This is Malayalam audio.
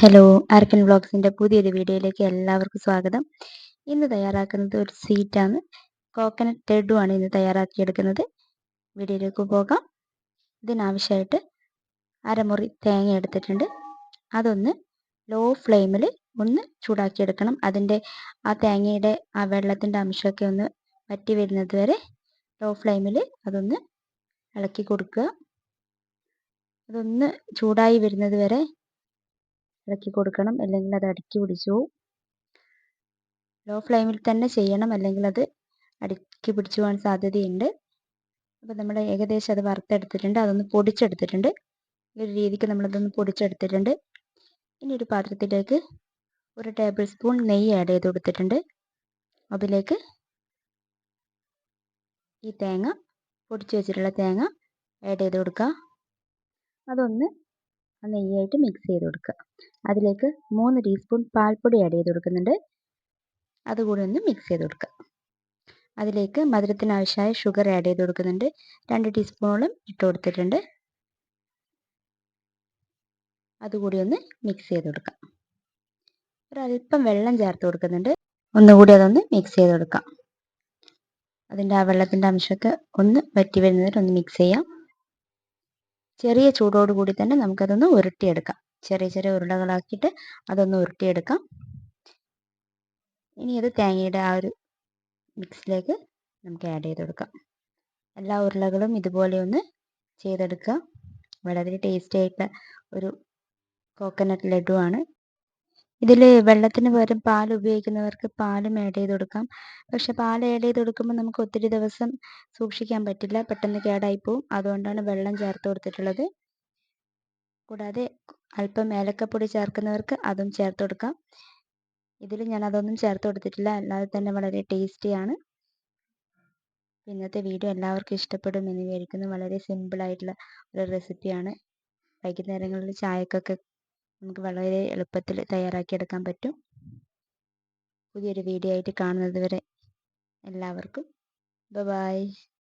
ഹലോ ആർക്കൻ വ്ളോഗ്സിന്റെ പുതിയൊരു വീഡിയോയിലേക്ക് എല്ലാവർക്കും സ്വാഗതം. ഇന്ന് തയ്യാറാക്കുന്നത് ഒരു സ്വീറ്റാണ് കോക്കനട്ട് ലഡു ആണ് ഇന്ന് തയ്യാറാക്കിയെടുക്കുന്നത്. വീഡിയോയിലേക്ക് പോകാം. ഇതിനാവശ്യമായിട്ട് അരമുറി തേങ്ങ എടുത്തിട്ടുണ്ട്. അതൊന്ന് ലോ ഫ്ലെയിമിൽ ഒന്ന് ചൂടാക്കിയെടുക്കണം. അതിന്റെ ആ തേങ്ങയുടെ ആ വെള്ളത്തിന്റെ അംശമൊക്കെ ഒന്ന് വറ്റി വരുന്നത് വരെ ലോ ഫ്ലെയിമിൽ അതൊന്ന് ഇളക്കി കൊടുക്കുക. അതൊന്ന് ചൂടായി വരുന്നത് വരെ ഇളക്കി കൊടുക്കണം. അല്ലെങ്കിൽ അത് അടുക്കി പിടിച്ചു ലോ ഫ്ലെയിമിൽ തന്നെ ചെയ്യണം. അല്ലെങ്കിൽ അത് അടുക്കി പിടിച്ചു പോകാൻ സാധ്യതയുണ്ട്. അപ്പോൾ നമ്മൾ ഏകദേശം അത് വറുത്തെടുത്തിട്ടുണ്ട്. അതൊന്ന് പൊടിച്ചെടുത്തിട്ടുണ്ട്. ഈ ഒരു രീതിക്ക് നമ്മളതൊന്ന് പൊടിച്ചെടുത്തിട്ടുണ്ട്. ഇനി ഒരു പാത്രത്തിലേക്ക് ഒരു ടേബിൾ സ്പൂൺ നെയ്യ് ആഡ് ചെയ്ത് കൊടുത്തിട്ടുണ്ട്. അതിലേക്ക് ഈ തേങ്ങ പൊടിച്ചു വെച്ചിട്ടുള്ള തേങ്ങ ആഡ് ചെയ്ത് കൊടുക്കുക. അതൊന്ന് ആ നെയ്യായിട്ട് മിക്സ് ചെയ്ത് കൊടുക്കുക. അതിലേക്ക് മൂന്ന് ടീസ്പൂൺ പാൽപ്പൊടി ആഡ് ചെയ്ത് കൊടുക്കുന്നുണ്ട്. അതുകൂടി ഒന്ന് മിക്സ് ചെയ്ത് കൊടുക്കുക. അതിലേക്ക് മധുരത്തിനാവശ്യമായ ഷുഗർ ആഡ് ചെയ്ത് കൊടുക്കുന്നുണ്ട്. രണ്ട് ടീസ്പൂണോളം ഇട്ട് കൊടുത്തിട്ടുണ്ട്. അതുകൂടി ഒന്ന് മിക്സ് ചെയ്ത് കൊടുക്കാം ഒരല്പം വെള്ളം ചേർത്ത് കൊടുക്കുന്നുണ്ട്. ഒന്നുകൂടി അതൊന്ന് മിക്സ് ചെയ്ത് കൊടുക്കാം. അതിന്റെ ആ വെള്ളത്തിന്റെ അംശമൊക്കെ ഒന്ന് വറ്റി വരുന്നതിന് ഒന്ന് മിക്സ് ചെയ്യാം. ചെറിയ ചൂടോട് കൂടി തന്നെ നമുക്കതൊന്ന് ഉരുട്ടിയെടുക്കാം. ചെറിയ ചെറിയ ഉരുളകളാക്കിയിട്ട് അതൊന്ന് ഉരുട്ടിയെടുക്കാം. ഇനി അത് തേങ്ങയുടെ ആ ഒരു മിക്സിലേക്ക് നമുക്ക് ആഡ് ചെയ്ത് കൊടുക്കാം. എല്ലാ ഉരുളകളും ഇതുപോലെ ഒന്ന് ചെയ്തെടുക്കുക. വളരെ ടേസ്റ്റി ആയിട്ടുള്ള ഒരു കോക്കനട്ട് ലഡു ആണ് ഇതിൽ വെള്ളത്തിന് പകരം പാൽ ഉപയോഗിക്കുന്നവർക്ക് പാലും ആഡ് ചെയ്ത് കൊടുക്കാം. പക്ഷെ പാൽ ആഡ് ചെയ്ത് കൊടുക്കുമ്പോൾ നമുക്ക് ഒത്തിരി ദിവസം സൂക്ഷിക്കാൻ പറ്റില്ല. പെട്ടെന്ന് കേടായി പോവും. അതുകൊണ്ടാണ് വെള്ളം ചേർത്ത് കൊടുത്തിട്ടുള്ളത്. കൂടാതെ അല്പം ഏലക്കപ്പൊടി ചേർക്കുന്നവർക്ക് അതും ചേർത്ത് കൊടുക്കാം. ഇതിൽ ഞാൻ അതൊന്നും ചേർത്ത് കൊടുത്തിട്ടില്ല. അല്ലാതെ തന്നെ വളരെ ടേസ്റ്റിയാണ് ഇന്നത്തെ വീഡിയോ എല്ലാവർക്കും ഇഷ്ടപ്പെടും എന്ന് വിചാരിക്കുന്നു. വളരെ സിമ്പിൾ ആയിട്ടുള്ള ഒരു റെസിപ്പിയാണ് വൈകുന്നേരങ്ങളിൽ ചായക്കൊക്കെ നമുക്ക് വളരെ എളുപ്പത്തിൽ തയ്യാറാക്കിയെടുക്കാൻ പറ്റും. പുതിയൊരു വീഡിയോ ആയിട്ട് കാണുന്നത് വരെ എല്ലാവർക്കും. ബൈ